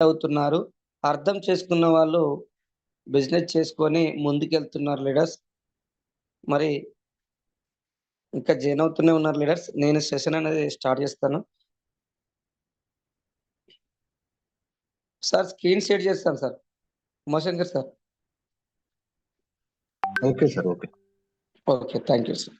అవుతున్నారు. అర్థం చేసుకున్న వాళ్ళు బిజినెస్ చేసుకొని ముందుకెళ్తున్నారు లీడర్స్. మరి ఇంకా జాయిన్ అవుతూనే ఉన్నారు లీడర్స్. నేను సెషన్ అనేది స్టార్ట్ చేస్తాను. సార్ స్క్రీన్ షేర్ చేస్తాను sir. Umashankar sir. Okay sir okay. Okay thank you sir.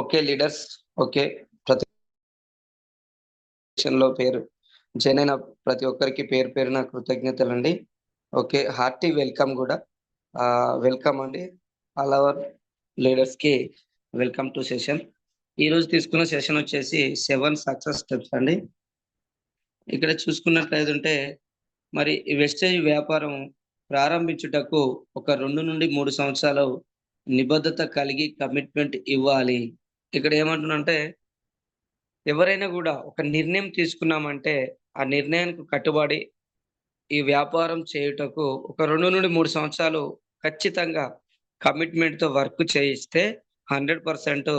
Okay leaders. Okay ప్రతి లో పేరు జాయిన్ అయిన ప్రతి ఒక్కరికి పేరు పేరున కృతజ్ఞతలు అండి ఓకే హార్టీ వెల్కమ్ కూడా. వెల్కమ్ అండి. ఆల్ అవర్ లీడర్స్కి వెల్కమ్ టు సెషన్. ఈ రోజు తీసుకున్న సెషన్ వచ్చేసి సెవెన్ సక్సెస్ స్టెప్స్ అండి. ఇక్కడ చూసుకున్నట్లయితే మరి వెస్టేజ్ వ్యాపారం ప్రారంభించుటకు ఒక రెండు నుండి మూడు సంవత్సరాలు నిబద్ధత కలిగి కమిట్మెంట్ ఇవ్వాలి. ఇక్కడ ఏమంటున్నంటే ఎవరైనా కూడా ఒక నిర్ణయం తీసుకున్నామంటే ఆ నిర్ణయానికి కట్టుబడి ఈ వ్యాపారం చేయుటకు ఒక రెండు నుండి మూడు సంవత్సరాలు ఖచ్చితంగా కమిట్మెంట్తో వర్క్ చేయిస్తే హండ్రెడ్ పర్సెంట్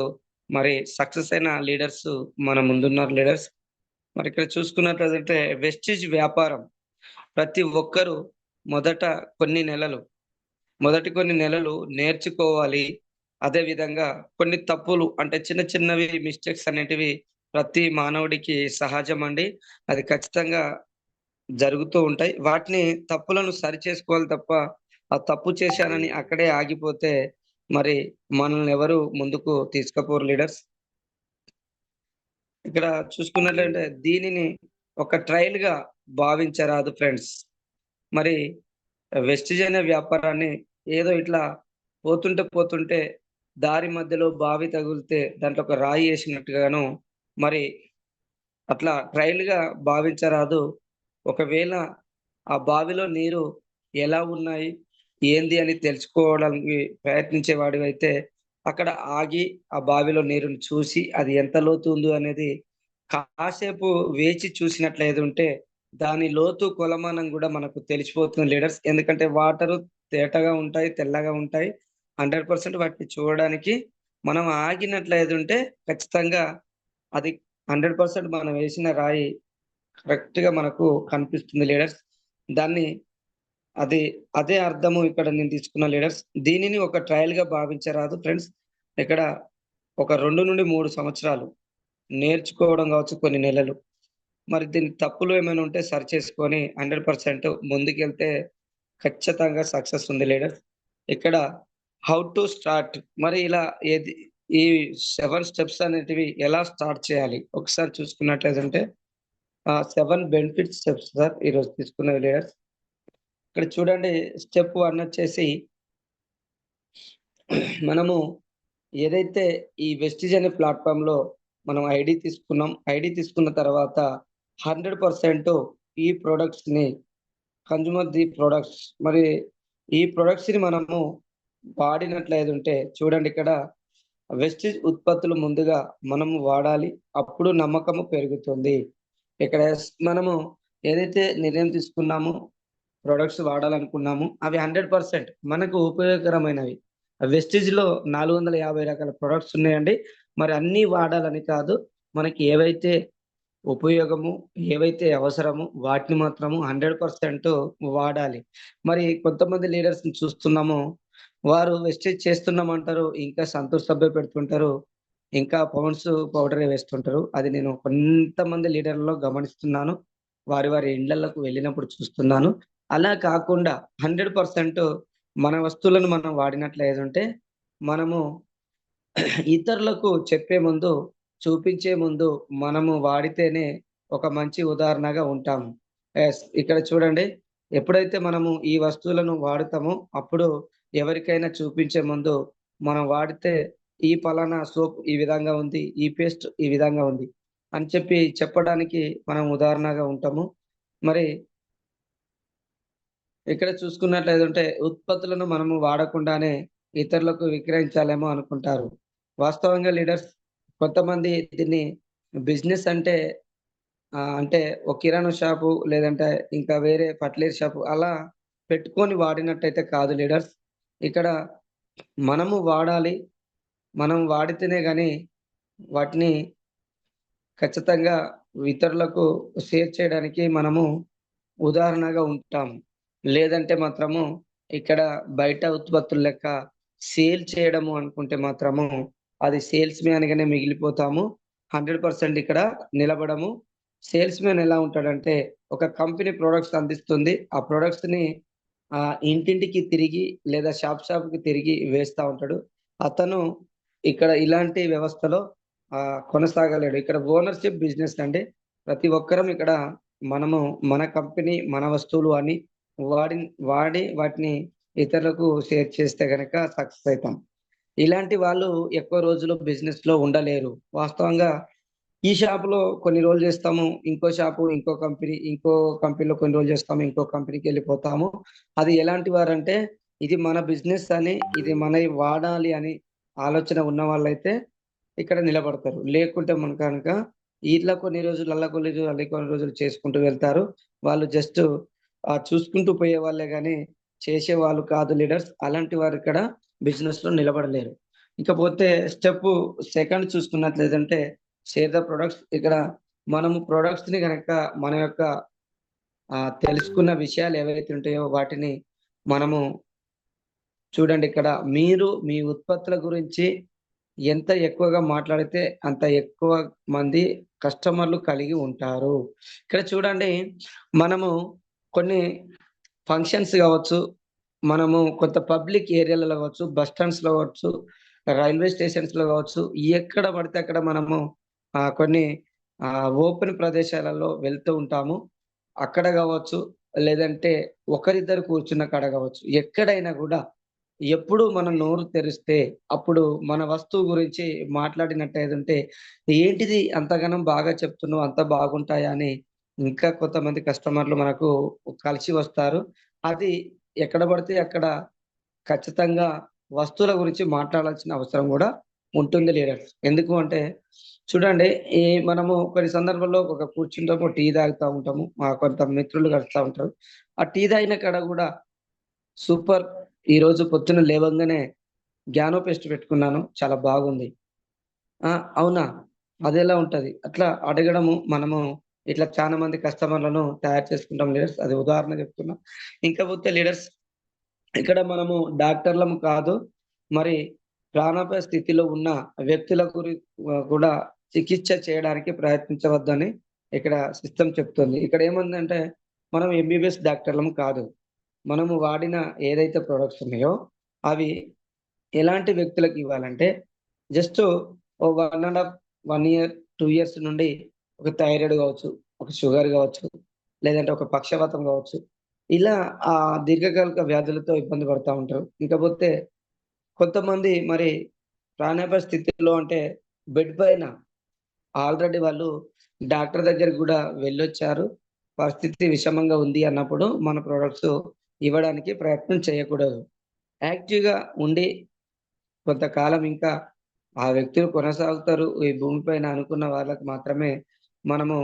మరి సక్సెస్ అయిన లీడర్స్ మన ముందున్నారు లీడర్స్. మరి ఇక్కడ చూసుకున్నట్లయితే వెస్టేజ్ వ్యాపారం ప్రతి ఒక్కరూ మొదట కొన్ని నెలలు మొదటి కొన్ని నెలలు నేర్చుకోవాలి అదే విధంగా కొన్ని తప్పులు అంటే చిన్న చిన్నవి మిస్టేక్స్ అనేటివి ప్రతి మానవుడికి సహజం అండి అది ఖచ్చితంగా జరుగుతూ ఉంటాయి. వాటిని తప్పులను సరి చేసుకోవాలి తప్ప ఆ తప్పు చేశానని అక్కడే ఆగిపోతే మరి మనల్ని ఎవరు ముందుకు తీసుకుపోరు లీడర్స్. ఇక్కడ చూసుకున్నట్లయితే దీనిని ఒక ట్రయల్గా భావించరాదు ఫ్రెండ్స్. మరి వెస్టిజ్ అనే వ్యాపారాన్ని ఏదో ఇట్లా పోతుంటే పోతుంటే దారి మధ్యలో బావి తగిలితే దాంట్లో ఒక రాయి వేసినట్టుగాను మరి అట్లా ట్రయల్గా భావించరాదు. ఒకవేళ ఆ బావిలో నీరు ఎలా ఉన్నాయి ఏంది అని తెలుసుకోవడానికి ప్రయత్నించే అయితే అక్కడ ఆగి ఆ బావిలో నీరుని చూసి అది ఎంత లోతు ఉందో అనేది కాసేపు వేచి చూసినట్లయితే ఉంటే దాని లోతు కొలమానం కూడా మనకు తెలిసిపోతుంది లీడర్స్. ఎందుకంటే వాటర్ తేటగా ఉంటాయి తెల్లగా ఉంటాయి. హండ్రెడ్ పర్సెంట్ వాటిని చూడడానికి మనం ఆగినట్లయితే ఉంటే ఖచ్చితంగా అది హండ్రెడ్ పర్సెంట్ మనం వేసిన రాయి కరెక్ట్గా మనకు కనిపిస్తుంది లీడర్స్. దాన్ని అది అదే అర్థము ఇక్కడ నేను తీసుకున్న లీడర్స్. దీనిని ఒక ట్రయల్గా భావించరాదు ఫ్రెండ్స్. ఇక్కడ ఒక రెండు నుండి మూడు సంవత్సరాలు నేర్చుకోవడం కావచ్చు కొన్ని నెలలు. మరి దీని తప్పులు ఏమైనా ఉంటే సరి చేసుకొని హండ్రెడ్ పర్సెంట్ ముందుకెళ్తే ఖచ్చితంగా సక్సెస్ ఉంది లీడర్స్. ఇక్కడ హౌ టు స్టార్ట్ మరి ఇలా ఏది ఈ సెవెన్ స్టెప్స్ అనేటివి ఎలా స్టార్ట్ చేయాలి? ఒకసారి చూసుకున్నట్లయితే సెవెన్ బెనిఫిట్ స్టెప్స్ సార్ ఈరోజు తీసుకున్న లీడర్స్ ఇక్కడ చూడండి స్టెప్ వన్ వచ్చేసి మనము ఏదైతే ఈ వెస్టిజ్ అనే ప్లాట్ఫామ్లో మనం ఐడి తీసుకున్నాం ఐడి తీసుకున్న తర్వాత హండ్రెడ్ పర్సెంట్ ఈ ప్రొడక్ట్స్ని కన్జ్యూమర్ ది ప్రొడక్ట్స్ మరి ఈ ప్రొడక్ట్స్ని మనము వాడినట్లయితే ఉంటే చూడండి ఇక్కడ వెస్టిజ్ ఉత్పత్తులు ముందుగా మనము వాడాలి అప్పుడు నమ్మకము పెరుగుతుంది. ఇక్కడ మనము ఏదైతే నిర్ణయం తీసుకున్నామో ప్రొడక్ట్స్ వాడాలనుకున్నాము అవి హండ్రెడ్ పర్సెంట్ మనకు ఉపయోగకరమైనవి. వెస్టిజ్లో నాలుగు వందల యాభై రకాల ప్రొడక్ట్స్ ఉన్నాయండి. మరి అన్ని వాడాలని కాదు మనకి ఏవైతే ఉపయోగము ఏవైతే అవసరము వాటిని మాత్రము హండ్రెడ్ పర్సెంట్ వాడాలి. మరి కొంతమంది లీడర్స్ చూస్తున్నాము వారు వెస్టేజ్ చేస్తున్నామంటారు ఇంకా సంతూర్ సభ్య పెడుతుంటారు ఇంకా పౌండ్స్ పౌడర్ వేస్తుంటారు. అది నేను కొంతమంది లీడర్లలో గమనిస్తున్నాను. వారి వారి ఇండ్లకు వెళ్ళినప్పుడు చూస్తున్నాను. అలా కాకుండా హండ్రెడ్ పర్సెంట్ మన వస్తువులను మనం వాడినట్లయితే ఉంటే మనము ఇతరులకు చెప్పే ముందు చూపించే ముందు మనము వాడితేనే ఒక మంచి ఉదాహరణగా ఉంటాము. ఇక్కడ చూడండి. ఎప్పుడైతే మనము ఈ వస్తువులను వాడుతామో అప్పుడు ఎవరికైనా చూపించే ముందు మనం వాడితే ఈ పలానా సోప్ ఈ విధంగా ఉంది. ఈ పేస్ట్ ఈ విధంగా ఉంది. అని చెప్పి చెప్పడానికి మనం ఉదాహరణగా ఉంటాము. మరి ఇక్కడ చూసుకున్నట్లయితే ఉత్పత్తులను మనము వాడకుండానే ఇతరులకు విక్రయించాలేమో అనుకుంటారు. వాస్తవంగా లీడర్స్ కొంతమంది దీన్ని బిజినెస్ అంటే అంటే ఒక కిరాణా షాపు లేదంటే ఇంకా వేరే ఫర్టిలైజర్ షాపు అలా పెట్టుకొని వాడినట్టయితే కాదు లీడర్స్. ఇక్కడ మనము వాడాలి. మనం వాడితేనే కానీ వాటిని ఖచ్చితంగా ఇతరులకు షేర్ చేయడానికి మనము ఉదాహరణగా ఉంటాం. లేదంటే మాత్రము ఇక్కడ బయట ఉత్పత్తులు లెక్క సేల్ చేయడము అనుకుంటే మాత్రము అది సేల్స్ మ్యాన్‌గానే మిగిలిపోతాము. 100% ఇక్కడ నిలబడము. సేల్స్ మ్యాన్ ఎలా ఉంటాడంటే ఒక కంపెనీ ప్రొడక్ట్స్ అందిస్తుంది. ఆ ప్రొడక్ట్స్‌ని ఆ ఇంటింటికి తిరిగి లేదా షాప్ షాప్‌కి తిరిగి వేస్తా ఉంటాడు. అతను ఇక్కడ ఇలాంటి వ్యవస్థలో ఆ కొనసాగలేడు. ఇక్కడ ఓనర్‌షిప్ బిజినెస్ అండి. ప్రతి ఒక్కరం ఇక్కడ మనము మన కంపెనీ, మన వస్తువులు అని వాడి వాడి వాటిని ఇతరులకు షేర్ చేస్తే కనుక సక్సెస్ అవుతాం ఇలాంటి వాళ్ళు ఎక్కువ రోజులు బిజినెస్‌లో ఉండలేరు. వాస్తవంగా ఈ షాపులో కొన్ని రోజులు చేస్తాము. ఇంకో షాపు, ఇంకో కంపెనీ, ఇంకో కంపెనీలో కొన్ని రోజులు చేస్తాము. ఇంకో కంపెనీకెళ్ళిపోతాము. అది ఎలాంటి వారంటే ఇది మన బిజినెస్ అని, ఇది మన వాడాలి అని ఆలోచన ఉన్న వాళ్ళైతే ఇక్కడ నిలబడతారు. లేకుంటే మన కనుక ఇట్లా కొన్ని రోజులు, అల్లా కొన్ని రోజులు, అల్లి కొన్ని రోజులు చేసుకుంటూ వెళ్తారు. వాళ్ళు జస్ట్ చూసుకుంటూ పోయే వాళ్ళే కానీ చేసే వాళ్ళు కాదు లీడర్స్. అలాంటి వారు ఇక్కడ బిజినెస్‌లో నిలబడలేరు. ఇకపోతే స్టెప్ సెకండ్ చూసుకున్నట్లయితే షేర్ ద ప్రొడక్ట్స్. ఇక్కడ మనము ప్రొడక్ట్స్ని గనక మన యొక్క తెలుసుకున్న విషయాలు ఏవైతే ఉంటాయో వాటిని మనము చూడండి ఇక్కడ మీరు మీ ఉత్పత్తుల గురించి ఎంత ఎక్కువగా మాట్లాడితే అంత ఎక్కువ మంది కస్టమర్‌లు కలిగి ఉంటారు. ఇక్కడ చూడండి మనము కొన్ని ఫంక్షన్స్ కావచ్చు మనము కొంత పబ్లిక్ ఏరియాలలో కావచ్చు, బస్ స్టాండ్స్‌లో కావచ్చు, రైల్వే స్టేషన్స్‌లో కావచ్చు, ఎక్కడ పడితే అక్కడ మనము కొన్ని ఓపెన్ ప్రదేశాలలో వెళ్తూ ఉంటాము. అక్కడ కావచ్చు లేదంటే ఒకరిద్దరు కూర్చున్న కాడ కావచ్చు ఎక్కడైనా కూడా ఎప్పుడు మన నోరు తెరిస్తే అప్పుడు మన వస్తువు గురించి మాట్లాడినట్టు ఏదంటే ఏంటిది అంతగానం బాగా చెప్తున్నావు అంత బాగుంటాయా అని ఇంకా కొంతమంది కస్టమర్‌లు మనకు కలిసి వస్తారు. అది ఎక్కడ పడితే అక్కడ ఖచ్చితంగా వస్తువుల గురించి మాట్లాడాల్సిన అవసరం కూడా ఉంటుంది లీడర్ ఎందుకు అంటే చూడండి ఈ మనము కొన్ని సందర్భంలో ఒక కూర్చుంటాము, టీ తాగుతా ఉంటాము. మా కొంత మిత్రులు కడుతూ ఉంటారు. ఆ టీ తాగిన కాడ కూడా సూపర్ ఈరోజు పొద్దున లేవంగానే గ్యానో పేస్ట్ పెట్టుకున్నాను. చాలా బాగుంది. ఆ! అవునా? అదేలా ఉంటుంది అట్లా అడగడము మనము ఇట్లా చాలా మంది కస్టమర్‌లను తయారు చేసుకుంటాం లీడర్స్. అది ఉదాహరణ చెప్తున్నా. ఇంకపోతే లీడర్స్ ఇక్కడ మనము డాక్టర్‌లము కాదు. మరి ప్రాణాపాయ స్థితిలో ఉన్న వ్యక్తుల గురి కూడా చికిత్స చేయడానికి ప్రయత్నించవద్దని ఇక్కడ సిస్టమ్ చెప్తుంది. ఇక్కడ ఏముందంటే మనం ఎంబీబీఎస్ డాక్టర్‌లము కాదు. మనము వాడిన ఏదైతే ప్రొడక్ట్స్ ఉన్నాయో అవి ఎలాంటి వ్యక్తులకు ఇవ్వాలంటే జస్ట్ ఓ 1 ½ 1 ఇయర్, టూ ఇయర్స్ నుండి ఒక థైరాయిడ్ కావచ్చు ఒక షుగర్ కావచ్చు లేదంటే ఒక పక్షవాతం కావచ్చు ఇలా ఆ దీర్ఘకాలిక వ్యాధులతో ఇబ్బంది పడుతూ ఉంటారు. ఇకపోతే కొంతమంది మరి ప్రాణాపాయ స్థితిలో అంటే బెడ్ పైన ఆల్రెడీ వాళ్ళు డాక్టర్ దగ్గరికి కూడా వెళ్ళొచ్చారు. పరిస్థితి విషమంగా ఉంది అన్నప్పుడు మన ప్రొడక్ట్స్ ఇవ్వడానికి ప్రయత్నం చేయకూడదు. యాక్టివ్‌గా ఉండి కొంతకాలం ఇంకా ఆ వ్యక్తులు కొనసాగుతారు. ఈ భూమి పైన అనుకున్న వాళ్ళకి మాత్రమే మనము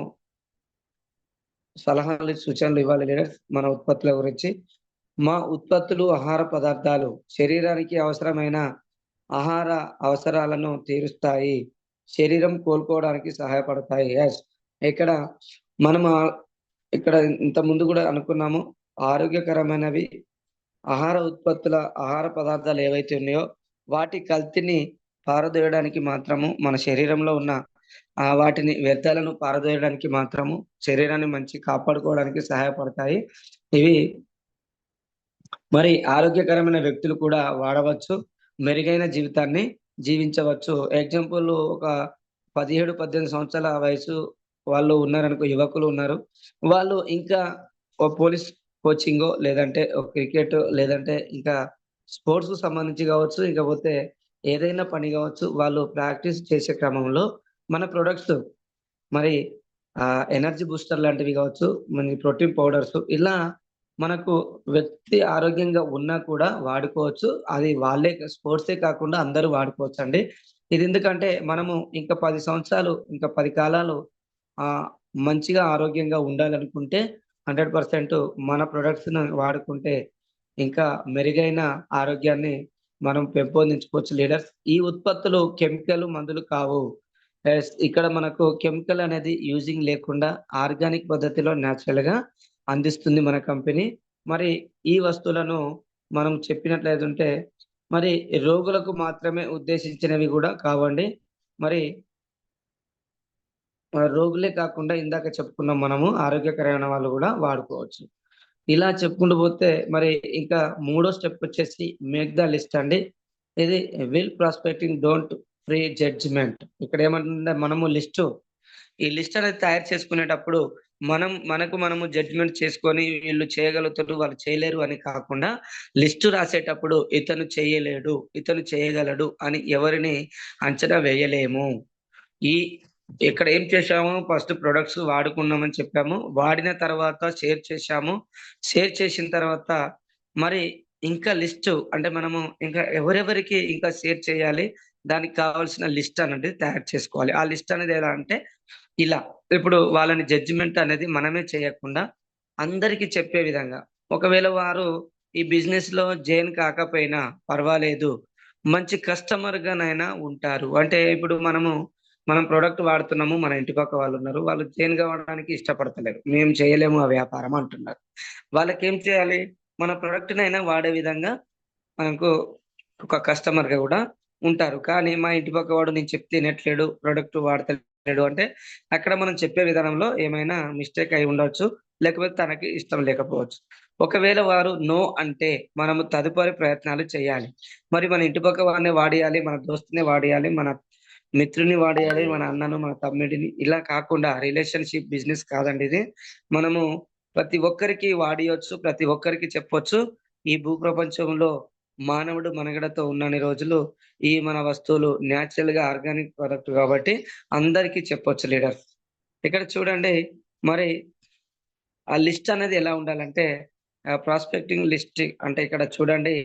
సలహాలు, సూచనలు ఇవ్వాలి లీడర్స్ మన ఉత్పత్తుల గురించి. మా ఉత్పత్తులు, ఆహార పదార్థాలు శరీరానికి అవసరమైన ఆహార అవసరాలను తీరుస్తాయి. శరీరం కోలుకోవడానికి సహాయపడతాయి. ఎస్ ఇక్కడ మనం ఇక్కడ ఇంత ముందు కూడా అనుకున్నాము. ఆరోగ్యకరమైనవి ఆహార ఉత్పత్తుల, ఆహార పదార్థాలు ఏవైతే ఉన్నాయో వాటి కల్తీని పారదోయడానికి మాత్రము మన శరీరంలో ఉన్న ఆ వాటిని వ్యర్థాలను పారదోయడానికి మాత్రము శరీరాన్ని మంచి కాపాడుకోవడానికి సహాయపడతాయి. ఇవి మరి ఆరోగ్యకరమైన వ్యక్తులు కూడా వాడవచ్చు. మెరుగైన జీవితాన్ని జీవించవచ్చు. ఎగ్జాంపుల్ ఒక 17, 18 సంవత్సరాల వయసు వాళ్ళు ఉన్నారనుకో యువకులు ఉన్నారు. వాళ్ళు ఇంకా ఓ పోలీస్ కోచింగో లేదంటే ఒక క్రికెట్ లేదంటే ఇంకా స్పోర్ట్స్‌కు సంబంధించి కావచ్చు, ఇకపోతే ఏదైనా పని కావచ్చు. వాళ్ళు ప్రాక్టీస్ చేసే క్రమంలో మన ప్రొడక్ట్స్ మరి ఎనర్జీ బూస్టర్ లాంటివి కావచ్చు, మన ప్రోటీన్ పౌడర్స్ ఇలా మనకు వ్యక్తి ఆరోగ్యంగా ఉన్నా కూడా వాడుకోవచ్చు. అది వాళ్ళే స్పోర్ట్సే కాకుండా అందరూ వాడుకోవచ్చు అండి ఇది ఎందుకంటే మనము ఇంకా పది సంవత్సరాలు, ఇంకా పది కాలాలు ఆ మంచిగా ఆరోగ్యంగా ఉండాలనుకుంటే 100% మన ప్రొడక్ట్స్‌ని వాడుకుంటే ఇంకా మెరుగైన ఆరోగ్యాన్ని మనం పెంపొందించుకోవచ్చు లీడర్స్. ఈ ఉత్పత్తులు కెమికల్ మందులు కావు. ఇక్కడ మనకు కెమికల్ అనేది యూజింగ్ లేకుండా ఆర్గానిక్ పద్ధతిలో న్యాచురల్గా అందిస్తుంది మన కంపెనీ. మరి ఈ వస్తువులను మనం చెప్పినట్లయితే మరి రోగులకు మాత్రమే ఉద్దేశించినవి కూడా కావండి. మరి రోగులే కాకుండా ఇందాక చెప్పుకున్నాం మనము ఆరోగ్యకరమైన వాళ్ళు కూడా వాడుకోవచ్చు. ఇలా చెప్పుకుంటూ పోతే మరి ఇంకా మూడో స్టెప్ వచ్చేసి మేక్ ద లిస్ట్ అండి. ఇది will prospecting don't free judgement. ఇక్కడ ఏమంటుందంటే మనము లిస్టు ఈ లిస్ట్ అనేది తయారు చేసుకునేటప్పుడు మనం మనకు మనము జడ్జ్‌మెంట్ చేసుకొని వీళ్ళు చేయగలుగుతారు, వాళ్ళు చేయలేరు అని కాకుండా లిస్ట్ రాసేటప్పుడు ఇతను చేయలేడు, ఇతను చేయగలడు అని ఎవరిని అంచనా వేయలేము. ఈ ఇక్కడ ఏం చేశాము ఫస్ట్ ప్రొడక్ట్స్ వాడుకున్నామని చెప్పాము. వాడిన తర్వాత షేర్ చేశాము. షేర్ చేసిన తర్వాత మరి ఇంకా లిస్టు అంటే మనము ఇంకా ఎవరెవరికి ఇంకా షేర్ చేయాలి, దానికి కావాల్సిన లిస్ట్ అనేది తయారు చేసుకోవాలి. ఆ లిస్ట్ అనేది ఎలా అంటే ఇలా ఇప్పుడు వాళ్ళని జడ్జిమెంట్ అనేది మనమే చేయకుండా అందరికి చెప్పే విధంగా. ఒకవేళ వారు ఈ బిజినెస్‌లో జైన్ కాకపోయినా పర్వాలేదు. మంచి కస్టమర్‌గానైనా ఉంటారు. అంటే ఇప్పుడు మనము మనం ప్రోడక్ట్ వాడుతున్నాము. మన ఇంటి పక్క వాళ్ళు ఉన్నారు వాళ్ళు జైన్ కావడానికి ఇష్టపడతలేరు. మేము చేయలేము ఆ వ్యాపారం అంటున్నారు. వాళ్ళకి ఏం చేయాలి? మన ప్రొడక్ట్‌నైనా వాడే విధంగా మనకు ఒక కస్టమర్‌గా కూడా ఉంటారు. కానీ మా ఇంటి పక్క వాడు నేను చెప్తే ఇనట్లేడు, ప్రొడక్ట్ లేడు అంటే అక్కడ మనం చెప్పే విధానంలో ఏమైనా మిస్టేక్ అయి ఉండవచ్చు లేకపోతే తనకి ఇష్టం లేకపోవచ్చు. ఒకవేళ వారు నో అంటే మనము తదుపరి ప్రయత్నాలు చేయాలి. మరి మన ఇంటి పక్క వాడినే వాడియాలి, మన దోస్తునే వాడియాలి, మన మిత్రుడిని వాడియాలి, మన అన్నను, మన తమ్ముడిని ఇలా కాకుండా రిలేషన్‌షిప్ బిజినెస్ కాదండి ఇది. మనము ప్రతి ఒక్కరికి వాడియొచ్చు, ప్రతి ఒక్కరికి చెప్పొచ్చు. ఈ భూప్రపంచంలో మానవుడు మనుగడతో ఉన్నన్ని రోజులు ఈ మన వస్తువులు నేచురల్‌గా ఆర్గానిక్ ప్రొడక్ట్ కాబట్టి అందరికీ చెప్పొచ్చు లీడర్ ఇక్కడ చూడండి మరి ఆ లిస్ట్ అనేది ఎలా ఉండాలంటే ప్రాస్పెక్టింగ్ లిస్ట్ అంటే ఇక్కడ చూడండి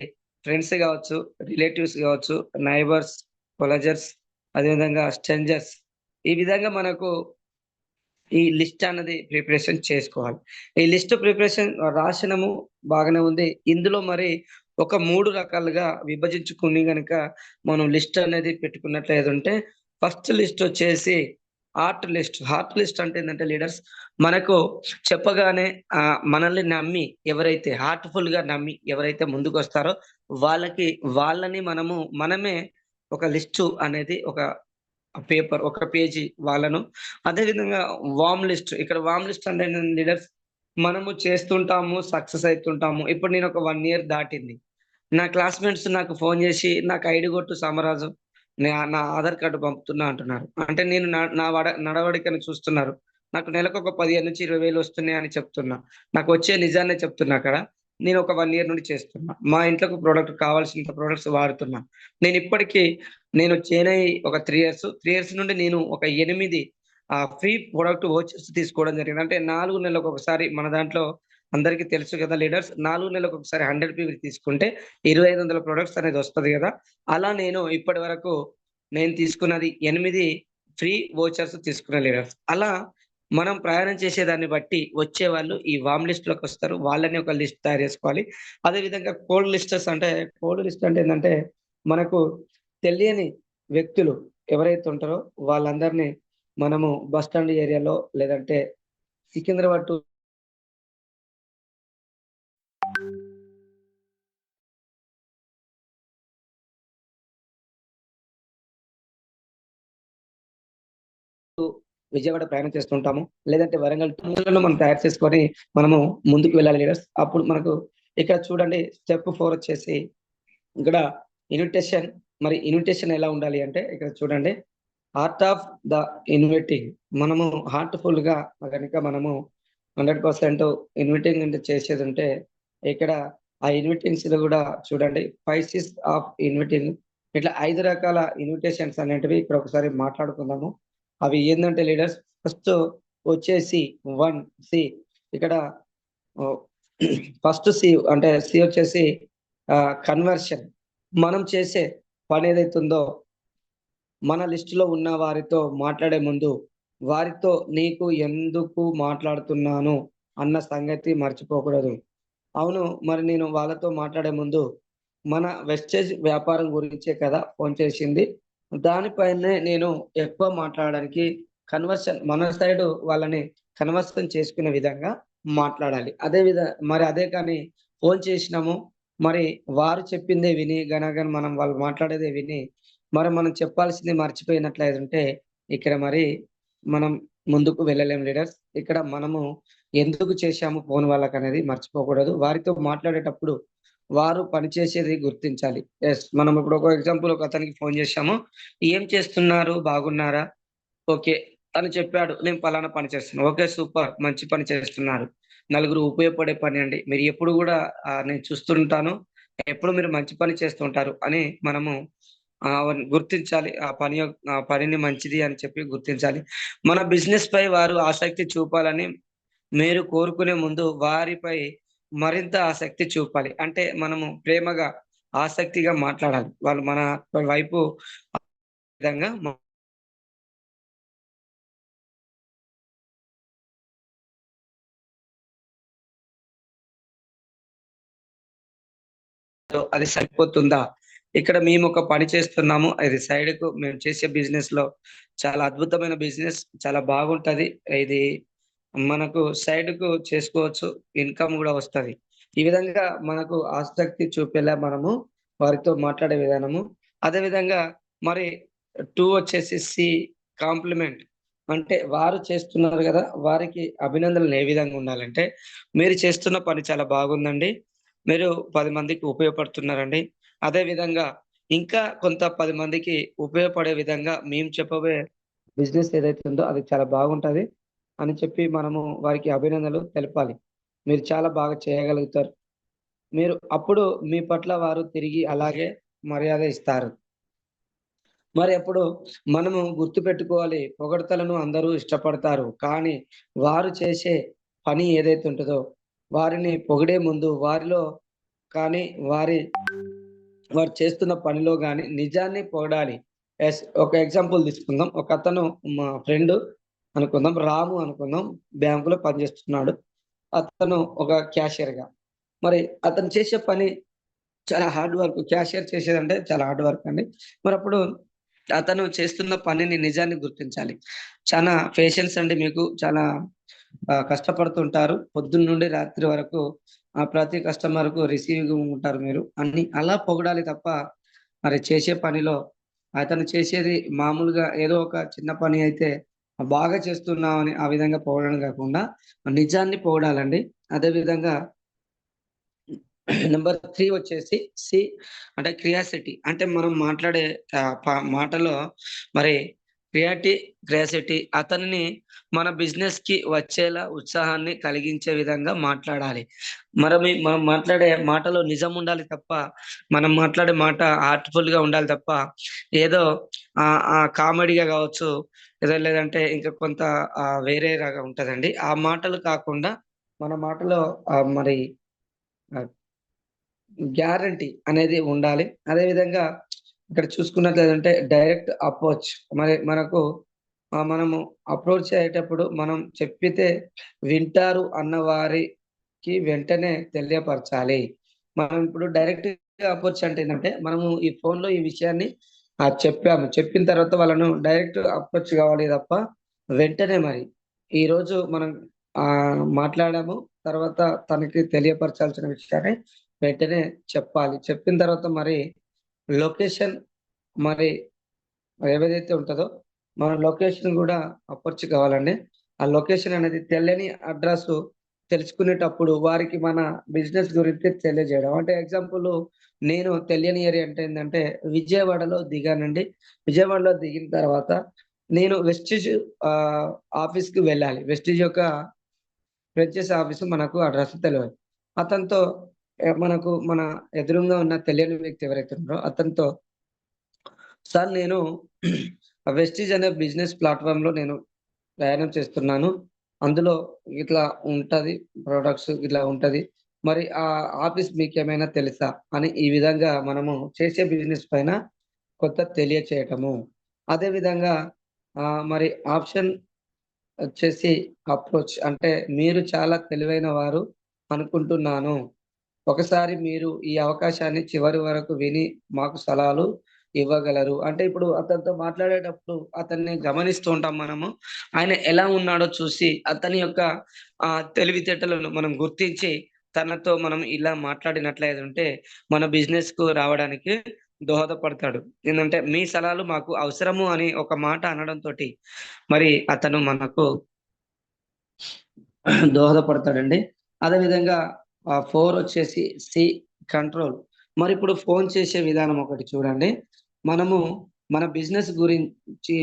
ఫ్రెండ్స్ కావచ్చు రిలేటివ్స్ కావచ్చు నైబర్స్, కొలజర్స్ అదేవిధంగా స్ట్రేంజర్స్ ఈ విధంగా మనకు ఈ లిస్ట్ అన్నది ప్రిపరేషన్ చేసుకోవాలి. ఈ లిస్ట్ ప్రిపరేషన్ రాసినము బాగానే ఉంది. ఇందులో మరి ఒక మూడు రకాలుగా విభజించుకుని గనక మనం లిస్ట్ అనేది పెట్టుకున్నట్లేదంటే ఫస్ట్ లిస్ట్ వచ్చేసి హార్ట్ లిస్ట్. హార్ట్ లిస్ట్ అంటే ఏంటంటే లీడర్స్ మనకు చెప్పగానే మనల్ని నమ్మి ఎవరైతే హార్ట్‌ఫుల్‌గా నమ్మి ఎవరైతే ముందుకు వస్తారో వాళ్ళకి వాళ్ళని మనము మనమే ఒక లిస్టు అనేది ఒక పేపర్ ఒక పేజీ వాళ్ళను అదే విధంగా లిస్ట్ ఇక్కడ వార్మ్ లిస్ట్ అంటే లీడర్స్ మనము చేస్తుంటాము, సక్సెస్ అయితుంటాము. ఇప్పుడు నేను ఒక వన్ ఇయర్ దాటింది. నా క్లాస్‌మేట్స్ నాకు ఫోన్ చేసి నాకు ఐడి కొట్టు సామరాజు. నా నా ఆధార్ కార్డు పంపుతున్నా అంటున్నారు. అంటే నేను నా నా వడ నడవడికను చూస్తున్నారు. నాకు నెలకు ఒక 15,000-20,000 వస్తున్నాయి అని చెప్తున్నా. నాకు వచ్చే నిజాన్నే చెప్తున్నా అక్కడ. నేను ఒక వన్ ఇయర్ నుండి చేస్తున్నా. మా ఇంట్లోకి ప్రోడక్ట్ కావాల్సినంత ప్రోడక్ట్స్ వాడుతున్నా. నేను ఇప్పటికీ నేను చేనై ఒక త్రీ ఇయర్స్, త్రీ ఇయర్స్ నుండి నేను ఒక ఎనిమిది ఫ్రీ ప్రోడక్ట్ వోచర్స్ తీసుకోవడం జరిగింది. అంటే నాలుగు నెలలకు ఒకసారి మన దాంట్లో అందరికీ తెలుసు కదా లీడర్స్ నాలుగు నెలలకు ఒకసారి 100 పీవీ తీసుకుంటే 2500 ప్రొడక్ట్స్ అనేది వస్తది కదా అలా నేను ఇప్పటి వరకు నేను తీసుకున్నది ఎనిమిది ఫ్రీ వోచర్స్ తీసుకున్న లీడర్స్. అలా మనం ప్రయాణం చేసేదాన్ని బట్టి వచ్చే వాళ్ళు ఈ వామ్ లిస్ట్లోకి లిస్ట్‌లోకొస్తారు. వాళ్ళని ఒక లిస్ట్ తయారు చేసుకోవాలి. అదే విధంగా కోల్డ్ లిస్టర్స్ అంటే కోల్డ్ లిస్ట్ అంటే ఏంటంటే మనకు తెలియని వ్యక్తులు ఎవరైతే ఉంటారో వాళ్ళందరిని మనము బస్ స్టాండ్ ఏరియాలో లేదంటే సికింద్రాబాద్ టు విజయవాడ ప్రయాణం చేస్తుంటాము. లేదంటే వరంగల్ టూర్‌లను మనం తయారు చేసుకొని మనము ముందుకు వెళ్ళాలి లీడర్స్. అప్పుడు మనకు ఇక్కడ చూడండి స్టెప్ ఫోర్ వచ్చేసి ఇక్కడ ఇన్విటేషన్. మరి ఇన్విటేషన్ ఎలా ఉండాలి అంటే ఇక్కడ చూడండి. ఆర్ట్ ఆఫ్ ద ఇన్విటింగ్ మనము హార్ట్ఫుల్గా కనుక మనము హండ్రెడ్ పర్సెంట్ ఇన్విటింగ్ అంటే చేసేది ఉంటే ఇక్కడ ఆ ఇన్విటింగ్స్ కూడా చూడండి. ఫైవ్ ఆఫ్ ఇన్విటింగ్ ఇట్లా ఐదు రకాల ఇన్విటేషన్స్ అనేటివి ఇక్కడ ఒకసారి మాట్లాడుకుందాము. అవి ఏంటంటే లీడర్స్ ఫస్ట్ వచ్చేసి వన్ సి ఇక్కడ ఫస్ట్ సి అంటే సి వచ్చేసి కన్వర్షన్ మనం చేసే పని ఏదైతుందో మన లిస్టులో ఉన్న వారితో మాట్లాడే ముందు వారితో నీకు ఎందుకు మాట్లాడుతున్నాను అన్న సంగతి మర్చిపోకూడదు. అవును మరి నేను వాళ్ళతో మాట్లాడే ముందు మన వెస్టేజ్ వ్యాపారం గురించే కదా ఫోన్ చేసింది. దానిపైనే నేను ఎక్కువ మాట్లాడడానికి కన్వర్షన్ మన సైడ్ వాళ్ళని కన్వర్షన్ చేసుకునే విధంగా మాట్లాడాలి. అదే విధ మరి అదే కానీ ఫోన్ చేసినాము మరి వారు చెప్పిందే విని గనగన మనం వాళ్ళు మాట్లాడేదే విని మరి మనం చెప్పాల్సింది మర్చిపోయినట్లయితే ఇక్కడ మరి మనం ముందుకు వెళ్ళలేం లీడర్స్ ఇక్కడ మనము ఎందుకు చేశాము ఫోన్ వాళ్ళకి అనేది మర్చిపోకూడదు. వారితో మాట్లాడేటప్పుడు వారు పనిచేసేది గుర్తించాలి. ఎస్ మనం ఇప్పుడు ఒక ఎగ్జాంపుల్ ఒక అతనికి ఫోన్ చేశాము. ఏం చేస్తున్నారు? బాగున్నారా? ఓకే అని చెప్పాడు నేను పలానా పని చేస్తున్నాను ఓకే సూపర్ మంచి పని చేస్తున్నారు. నలుగురు ఉపయోగపడే పని అండి. మీరు ఎప్పుడు కూడా నేను చూస్తుంటాను. ఎప్పుడు మీరు మంచి పని చేస్తుంటారు అని మనము గుర్తించాలి. ఆ పని ఆ పనిని మంచిది అని చెప్పి గుర్తించాలి. మన బిజినెస్ పై వారు ఆసక్తి చూపాలని మీరు కోరుకునే ముందు వారిపై మరింత ఆసక్తి చూపాలి. అంటే మనము ప్రేమగా ఆసక్తిగా మాట్లాడాలి. వాళ్ళు మన వైపు విధంగా అది సరిపోతుందా? ఇక్కడ మేము ఒక పని చేస్తున్నాము. అది సైడ్కు మేము చేసే బిజినెస్లో చాలా అద్భుతమైన బిజినెస్ చాలా బాగుంటది. ఇది మనకు సైడ్కు చేసుకోవచ్చు ఇన్కమ్ కూడా వస్తుంది. ఈ విధంగా మనకు ఆసక్తి చూపేలా మనము వారితో మాట్లాడే విధానము. అదే విధంగా మరి టూ వచ్చేసి సి కాంప్లిమెంట్ అంటే వారు చేస్తున్నారు కదా వారికి అభినందనలు ఏ విధంగా ఉండాలంటే మీరు చేస్తున్న పని చాలా బాగుందండి. మీరు పది మందికి ఉపయోగపడుతున్నారండి. అదే విధంగా ఇంకా కొంత పది మందికి ఉపయోగపడే విధంగా మేము చెప్పబోయే బిజినెస్ ఏదైతే ఉందో అది చాలా బాగుంటుంది. అని చెప్పి మనము వారికి అభినందనలు తెలపాలి. మీరు చాలా బాగా చేయగలుగుతారు. మీరు అప్పుడు మీ పట్ల వారు తిరిగి అలాగే మర్యాద ఇస్తారు. మరి అప్పుడు మనము గుర్తు పెట్టుకోవాలి. పొగడతలను అందరూ ఇష్టపడతారు. కానీ వారు చేసే పని ఏదైతే ఉంటుందో వారిని పొగిడే ముందు వారిలో కానీ వారి వారు చేస్తున్న పనిలో కానీ నిజాన్ని పొగడాలి. ఎస్ ఒక ఎగ్జాంపుల్ తీసుకుందాం. ఒక అతను మా ఫ్రెండ్ అనుకుందాం. రాము అనుకుందాం. బ్యాంకులో పనిచేస్తున్నాడు అతను ఒక క్యాషియర్గా. మరి అతను చేసే పని చాలా హార్డ్ వర్క్ క్యాషియర్ చేసేదంటే చాలా హార్డ్ వర్క్ అండి. మరి అప్పుడు అతను చేస్తున్న పనిని నిజాన్ని గుర్తించాలి. చాలా పేషెన్స్ అండి మీకు. చాలా కష్టపడుతుంటారు. పొద్దున్న నుండి రాత్రి వరకు ఆ ప్రతి కస్టమర్కు రిసీవ్ ఉంటారు మీరు. అన్ని అలా పొగడాలి తప్ప మరి చేసే పనిలో అతను చేసేది మామూలుగా ఏదో ఒక చిన్న పని అయితే బాగా చేస్తున్నామని ఆ విధంగా పోవడం కాకుండా నిజాన్ని పోవడాలండి అదే విధంగా నెంబర్ త్రీ వచ్చేసి సి అంటే క్రియాసిటీ. అంటే మనం మాట్లాడే మాటలో మరి క్రియాటి క్రియాసిటీ అతన్ని మన బిజినెస్కి వచ్చేలా ఉత్సాహాన్ని కలిగించే విధంగా మాట్లాడాలి. మరి మనం మాట్లాడే మాటలో నిజం ఉండాలి తప్ప మనం మాట్లాడే మాట ఆర్ట్ఫుల్గా ఉండాలి తప్ప ఏదో ఆ కామెడీగా కావచ్చు లేదంటే ఇంకా కొంత వేరే రాగా ఉంటదండి. ఆ మాటలు కాకుండా మన మాటలో మరి గ్యారంటీ అనేది ఉండాలి. అదే విధంగా ఇక్కడ చూసుకున్నట్లేదంటే డైరెక్ట్ అప్రోచ్ మరి మనకు మనము అప్రోచ్ అయ్యేటప్పుడు మనం చెప్పితే వింటారు అన్న వారికి వెంటనే తెలియపరచాలి. మనం ఇప్పుడు డైరెక్ట్ అప్రోచ్ అంటే ఏంటంటే మనము ఈ ఫోన్లో ఈ విషయాన్ని చెప్పాము. చెప్పిన తర్వాత వాళ్ళను డైరెక్ట్ అప్రోచ్ కావాలి తప్ప వెంటనే మరి ఈ రోజు మనం ఆ మాట్లాడాము. తర్వాత తనకి తెలియపరచాల్సిన విషయాన్ని వెంటనే చెప్పాలి. చెప్పిన తర్వాత మరి లొకేషన్ మరి ఏదైతే ఉంటుందో మన లొకేషన్ కూడా అప్పర్చి కావాలండి. ఆ లొకేషన్ అనేది తెల్లని అడ్రస్ తెలుసుకునేటప్పుడు వారికి మన బిజినెస్ గురించి తెలియజేయడం అంటే ఎగ్జాంపుల్ నేను తెలియని ఏరియా అంటే ఏంటంటే విజయవాడలో దిగానండి విజయవాడలో దిగిన తర్వాత నేను వెస్టిజ్ ఆఫీస్‌కి వెళ్ళాలి. వెస్టిజ్ యొక్క ఫ్రెంచెస్ ఆఫీస్ మనకు అడ్రస్ తెలియదు అతనితో మనకు మన ఎదురుగా ఉన్న తెలియని వ్యక్తి ఎవరైతే ఉన్నారో అతనితో సార్ నేను వెస్టిజ్ అనే బిజినెస్ ప్లాట్ఫామ్లో నేను ప్రయాణం చేస్తున్నాను. అందులో ఇట్లా ఉంటది. ప్రొడక్ట్స్ ఇట్లా ఉంటది. మరి ఆ ఆఫీస్ మీకేమైనా తెలుసా? అని ఈ విధంగా మనము చేసే బిజినెస్ పైన కొత్త తెలియచేయటము. అదే విధంగా మరి ఆప్షన్ వచ్చేసి అప్రోచ్ అంటే మీరు చాలా తెలివైన వారు అనుకుంటున్నాను. ఒకసారి మీరు ఈ అవకాశాన్ని చివరి వరకు విని మాకు సలహాలు ఇవ్వగలరు. అంటే ఇప్పుడు అతనితో మాట్లాడేటప్పుడు అతన్ని గమనిస్తూ ఉంటాం మనము. ఆయన ఎలా ఉన్నాడో చూసి అతని యొక్క ఆ తెలివితేటలను మనం గుర్తించి తనతో మనం ఇలా మాట్లాడినట్లయితుంటే మన బిజినెస్కు రావడానికి దోహదపడతాడు. ఏంటంటే మీ సలహాలు మాకు అవసరము అని ఒక మాట అనడంతో మరి అతను మనకు దోహదపడతాడండి. అదే విధంగా ఆహ్, 4 వచ్చేసి సి కంట్రోల్. మరి ఇప్పుడు ఫోన్ చేసే విధానం ఒకటి చూడండి. మనము మన బిజినెస్ గురించి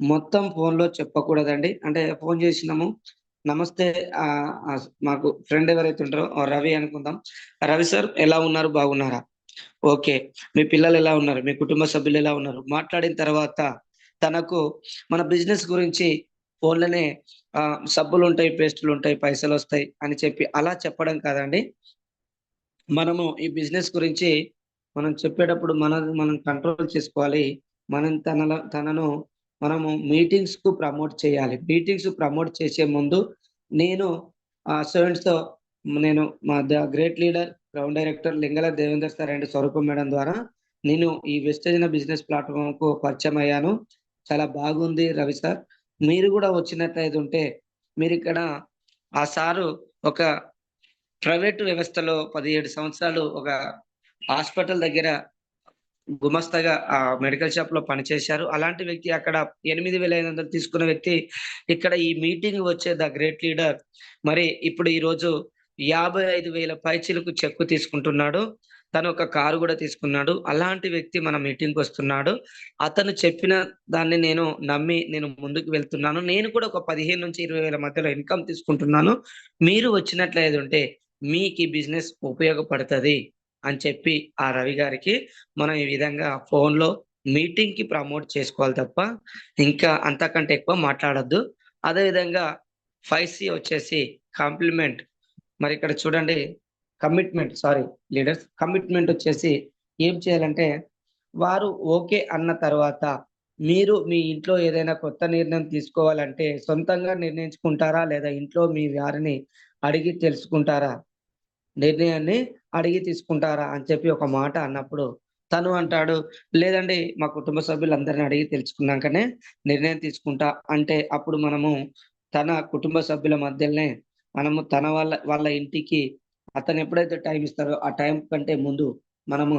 మొత్తం ఫోన్‌లో చెప్పకూడదండి. అంటే ఫోన్ చేసినాము. నమస్తే మాకు ఫ్రెండ్ ఎవరైతే ఉంటారో రవి అనుకుందాం. రవి సార్ ఎలా ఉన్నారు? బాగున్నారా? ఓకే. మీ పిల్లలు ఎలా ఉన్నారు? మీ కుటుంబ సభ్యులు ఎలా ఉన్నారు? మాట్లాడిన తర్వాత తనకు మన బిజినెస్ గురించి ఫోన్‌లోనే పేస్టులు ఉంటాయి పైసలు వస్తాయి అని చెప్పి అలా చెప్పడం కాదండి. మనము ఈ బిజినెస్ గురించి మనం చెప్పేటప్పుడు మన మనం కంట్రోల్ చేసుకోవాలి. మనం తనలో తనను మనము మీటింగ్స్కు ప్రమోట్ చేయాలి. మీటింగ్స్ ప్రమోట్ చేసే ముందు నేను ఆ సో తో నేను మా the great leader, ground director Lingala Devender sir and Swaroopam madam ద్వారా నేను ఈ వెస్టేజ్ బిజినెస్ ప్లాట్ఫామ్కు పరిచయం అయ్యాను. చాలా బాగుంది రవి సార్. మీరు కూడా వచ్చినట్లయితే ఉంటే మీరు ఇక్కడ ఆ సారు ఒక ప్రైవేట్ వ్యవస్థలో 17 సంవత్సరాలు ఒక హాస్పిటల్ దగ్గర గుమస్తగా ఆ మెడికల్ షాప్లో పనిచేశారు. అలాంటి వ్యక్తి అక్కడ 8500 తీసుకున్న వ్యక్తి ఇక్కడ ఈ మీటింగ్ వచ్చే ద గ్రేట్ లీడర్ మరి ఇప్పుడు ఈరోజు 55,000 పైచిలుకు చెక్కు తీసుకుంటున్నాడు. తను ఒక కారు కూడా తీసుకున్నాడు. అలాంటి వ్యక్తి మన మీటింగ్‌కొస్తున్నాడు. అతను చెప్పిన దాన్ని నేను నమ్మి నేను ముందుకు వెళ్తున్నాను. నేను కూడా ఒక పదిహేను నుంచి ఇరవై వేల మధ్యలో ఇన్‌కమ్ తీసుకుంటున్నాను. మీరు వచ్చినట్లేదుంటే మీకు ఈ బిజినెస్ ఉపయోగపడుతుంది అని చెప్పి ఆ రవి గారికి మనం ఈ విధంగా ఫోన్‌లో మీటింగ్‌కి ప్రమోట్ చేసుకోవాలి తప్ప ఇంకా అంతకంటే ఎక్కువ మాట్లాడొద్దు. అదే విధంగా 5సి వచ్చేసి కాంప్లిమెంట్. మరి ఇక్కడ చూడండి కమిట్మెంట్ సారీ లీడర్స్ కమిట్మెంట్ వచ్చేసి ఏం చేయాలంటే వారు ఓకే అన్న తర్వాత మీరు మీ ఇంట్లో ఏదైనా కొత్త నిర్ణయం తీసుకోవాలంటే సొంతంగా నిర్ణయించుకుంటారా? లేదా ఇంట్లో మీ వారిని అడిగి తెలుసుకుంటారా? నిర్ణయాన్ని అడిగి తీసుకుంటారా? అని చెప్పి ఒక మాట అన్నప్పుడు తను అంటాడు, లేదండి మా కుటుంబ సభ్యులందరిని అడిగి తెలుసుకున్నాకనే నిర్ణయం తీసుకుంటా అంటే అప్పుడు మనము తన కుటుంబ సభ్యుల మధ్యనే మనము తన వాళ్ళ వాళ్ళ ఇంటికి అతను ఎప్పుడైతే టైం ఇస్తారో ఆ టైం కంటే ముందు మనము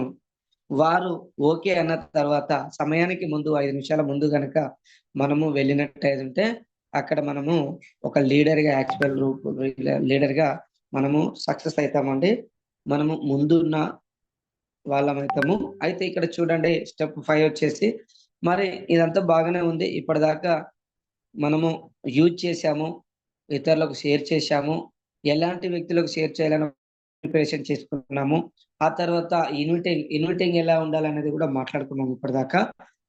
వారు ఓకే అన్న తర్వాత సమయానికి ముందు ఐదు నిమిషాల ముందు కనుక మనము వెళ్ళినట్టయితుంటే అక్కడ మనము ఒక లీడర్‌గా యాక్చువల్ రూప్ లీడర్‌గా మనము సక్సెస్ అవుతామండి మనము ముందున్న వాళ్ళమైతాము. అయితే ఇక్కడ చూడండి స్టెప్ ఫైవ్ వచ్చేసి మరి ఇదంతా బాగానే ఉంది. ఇప్పటిదాకా మనము యూజ్ చేశాము. ఇతరులకు షేర్ చేశాము. ఎలాంటి వ్యక్తులకు షేర్ చేయాలని ప్రిపరేషన్ చేసుకున్నాము. ఆ తర్వాత ఇన్విటింగ్, ఇన్విటింగ్ ఎలా ఉండాలనేది కూడా మాట్లాడుకున్నాము ఇప్పటిదాకా.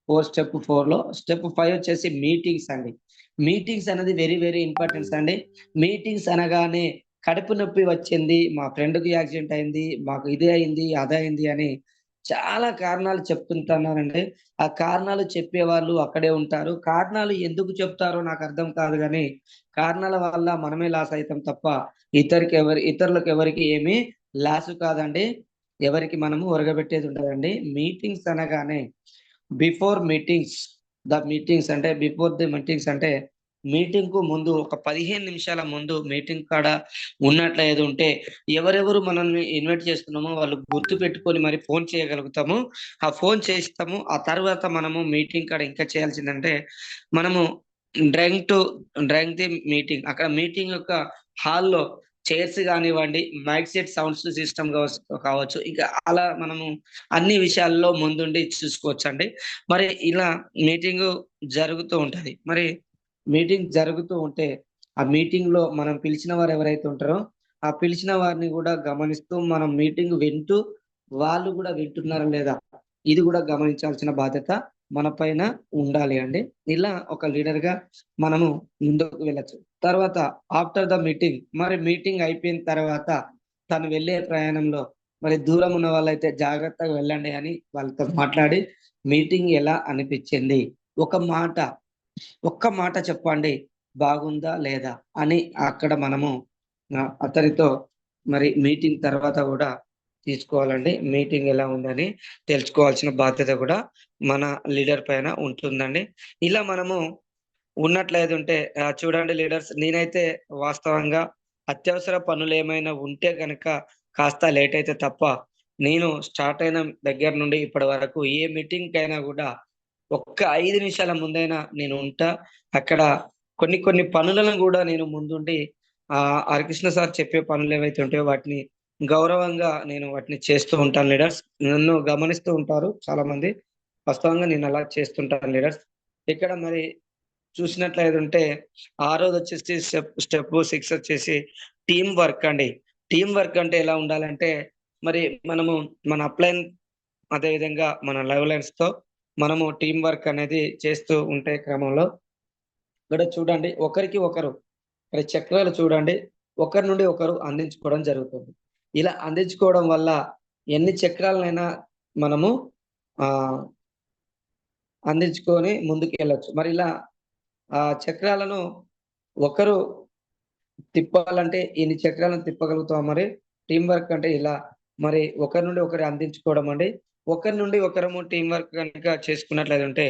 ఫోర్ స్టెప్ 4లో. స్టెప్ ఫైవ్ వచ్చేసి మీటింగ్స్ అండి. మీటింగ్స్ అనేది వెరీ వెరీ ఇంపార్టెన్స్ అండి. మీటింగ్స్ అనగానే కడుపు నొప్పి వచ్చింది. మా ఫ్రెండ్‌కి యాక్సిడెంట్ అయింది. మాకు ఇది అయింది, అదయింది అని చాలా కారణాలు చెప్తుంటున్నారండి. ఆ కారణాలు చెప్పేవాళ్ళు అక్కడే ఉంటారు. కారణాలు ఎందుకు చెప్తారో నాకు అర్థం కాదు కానీ కారణాల వల్ల మనమే లాస్ అయితాం తప్ప ఇతరికి ఎవరి ఇతరులకు ఎవరికి ఏమీ లాస్ కాదండి. ఎవరికి మనము ఒరగబెట్టేది ఉండదండి. మీటింగ్స్ అనగానే బిఫోర్ మీటింగ్స్ ద మీటింగ్స్ అంటే బిఫోర్ ది మీటింగ్స్ అంటే మీటింగ్‌కు ముందు ఒక 15 నిమిషాల ముందు మీటింగ్ కాడ ఉన్నట్లయితే ఉంటే ఎవరెవరు మనల్ని ఇన్వైట్ చేస్తున్నామో వాళ్ళు గుర్తు పెట్టుకొని మరి ఫోన్ చేయగలుగుతాము. ఆ ఫోన్ చేస్తాము. ఆ తర్వాత మనము మీటింగ్ కాడ ఇంకా చేయాల్సిందంటే మనము drawing to drawing the meeting అక్కడ మీటింగ్ యొక్క హాల్‌లో చైర్స్ కానివ్వండి మైక్ సెట్ సౌండ్స్ సిస్టమ్ కావచ్చు. ఇంకా అలా మనము అన్ని విషయాల్లో ముందుండి చూసుకోవచ్చండి. మరి ఇలా మీటింగ్ జరుగుతూ ఉంటుంది మరి మీటింగ్ జరుగుతూ ఉంటే, ఆ మీటింగ్లో మనం పిలిచిన వారు ఎవరైతే ఉంటారో, ఆ పిలిచిన వారిని కూడా గమనిస్తూ మనం మీటింగ్ వింటూ, వాళ్ళు కూడా వింటున్నారా లేదా? ఇది కూడా గమనించాల్సిన బాధ్యత మన పైన ఉండాలి అండి. ఇలా ఒక లీడర్గా మనము ముందుకు వెళ్ళొచ్చు. తర్వాత ఆఫ్టర్ ద మీటింగ్ మరి మీటింగ్ అయిపోయిన తర్వాత తను వెళ్ళే ప్రయాణంలో మరి దూరం ఉన్న వాళ్ళైతే జాగ్రత్తగా వెళ్ళండి అని వాళ్ళతో మాట్లాడి మీటింగ్ ఎలా అనిపించింది ఒక మాట, ఒక్క మాట చెప్పండి బాగుందా? లేదా? అని అక్కడ మనము అతనితో మరి మీటింగ్ తర్వాత కూడా తీసుకోవాలండి. మీటింగ్ ఎలా ఉందని తెలుసుకోవాల్సిన బాధ్యత కూడా మన లీడర్ పైన ఉంటుందండి. ఇలా మనము ఉన్నట్లేదుంటే చూడండి లీడర్స్ నేనైతే వాస్తవంగా అత్యవసర పనులు ఏమైనా ఉంటే కనుక కాస్త లేట్ అయితే తప్ప, నేను స్టార్ట్ అయిన దగ్గర నుండి ఇప్పటి వరకు ఏ మీటింగ్ అయినా కూడా ఒక్క ఐదు నిమిషాల ముందైనా నేను ఉంటా. అక్కడ కొన్ని కొన్ని పనులను కూడా నేను ముందుండి ఆ హరికృష్ణ సార్ చెప్పే పనులు ఏవైతే ఉంటాయో వాటిని గౌరవంగా నేను వాటిని చేస్తూ ఉంటాను లీడర్స్. నన్ను గమనిస్తూ ఉంటారు చాలా మంది వాస్తవంగా నేను అలా చేస్తుంటాను లీడర్స్. ఇక్కడ మరి చూసినట్లయితే ఆ రోజు వచ్చేసి స్టెప్ స్టెప్ సిక్స్ వచ్చేసి టీం వర్క్ అండి. టీం వర్క్ అంటే ఎలా ఉండాలంటే, మరి మనము మన అప్‌లైన్ అదే విధంగా మన లైవ్ లైన్స్‌తో మనము టీం వర్క్ అనేది చేస్తూ ఉంటే క్రమంలో ఇక్కడ చూడండి ఒకరికి ఒకరు ఇక్కడ చక్రాలు చూడండి. ఒకరి నుండి ఒకరు అందించుకోవడం జరుగుతుంది. ఇలా అందించుకోవడం వల్ల ఎన్ని చక్రాలనైనా మనము ఆ అందించుకొని ముందుకెళ్ళొచ్చు. మరి ఇలా ఆ చక్రాలను ఒకరు తిప్పాలంటే ఎన్ని చక్రాలను తిప్పగలుగుతాం మరి? టీం వర్క్ అంటే ఇలా మరి ఒకరి నుండి ఒకరు అందించుకోవడం అండి. ఒకరి నుండి ఒకరము టీం వర్క్ కనక చేసుకున్నట్లయితే ఉంటే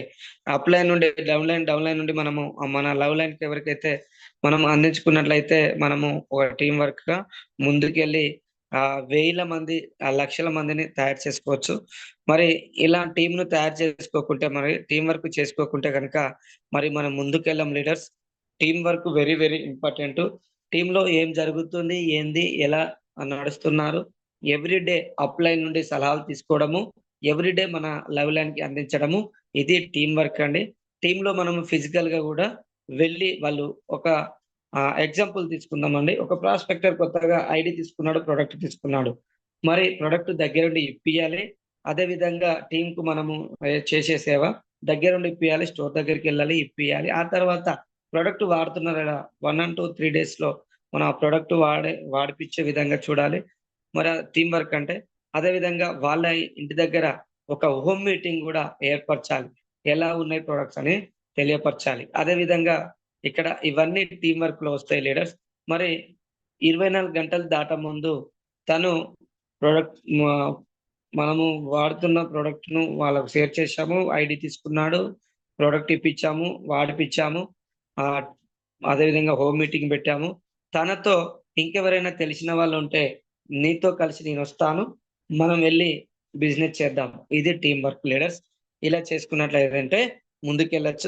అప్‌లైన్ నుండి డౌన్ లైన్, డౌన్ లైన్ నుండి మనము మన లవ్ లైన్‌కి ఎవరికైతే మనం అందించుకున్నట్లయితే మనము ఒక టీం వర్క్గా ముందుకెళ్ళి ఆ వేల మంది, ఆ లక్షల మందిని తయారు చేసుకోవచ్చు. మరి ఇలా టీంను తయారు చేసుకోకుంటే మరి టీం వర్క్ చేసుకోకుంటే కనుక మరి మనం ముందుకెళ్ళం leaders. Team work very very important టీంలో ఏం జరుగుతుంది? ఏంది? ఎలా నడుస్తున్నారు? ఎవ్రీ డే అప్‌లైన్ నుండి సలహాలు తీసుకోవడము, ఎవ్రీ డే మన లైవ్ అందించడము ఇది టీం వర్క్ అండి. టీమ్‌లో మనము ఫిజికల్‌గా కూడా వెళ్ళి వాళ్ళు ఒక ఎగ్జాంపుల్ తీసుకుందామండి. ఒక ప్రాస్పెక్టర్ కొత్తగా ఐడి తీసుకున్నాడు, ప్రొడక్ట్ తీసుకున్నాడు. మరి ప్రొడక్ట్ దగ్గరుండి ఇప్పియాలి. అదే విధంగా మనము చేసే సేవ దగ్గరుండి ఇప్పియాలి. స్టోర్ దగ్గరికి వెళ్ళాలి ఇప్పియాలి. ఆ తర్వాత ప్రొడక్ట్ వాడుతున్నారా? వన్ అండ్ 2, 3 డేస్‌లో మనం ఆ ప్రొడక్ట్ వాడే వాడిపించే విధంగా చూడాలి. మరి ఆ వర్క్ అంటే అదేవిధంగా వాళ్ళ ఇంటి దగ్గర ఒక హోమ్ మీటింగ్ కూడా ఏర్పరచాలి. ఎలా ఉన్నాయి ప్రొడక్ట్స్ అని తెలియపరచాలి. అదేవిధంగా ఇక్కడ ఇవన్నీ టీమ్ వర్క్‌లో వస్తాయి లీడర్స్. మరి 24 గంటలు దాటముందు తను ప్రొడక్ట్ మనము వాడుతున్న ప్రొడక్ట్‌ను వాళ్ళకు షేర్ చేశాము. ఐడి తీసుకున్నాడు. ప్రొడక్ట్ ఇప్పించాము వాడిపించాము అదేవిధంగా అదే విధంగా హోమ్ మీటింగ్ పెట్టాము. తనతో ఇంకెవరైనా తెలిసిన వాళ్ళు ఉంటే నీతో కలిసి నేను వస్తాను మనం వెళ్ళి బిజినెస్ చేద్దాం. ఇది టీం వర్క్ లీడర్స్. ఇలా చేసుకున్నట్లయితే ముందుకెళ్ళచ్చు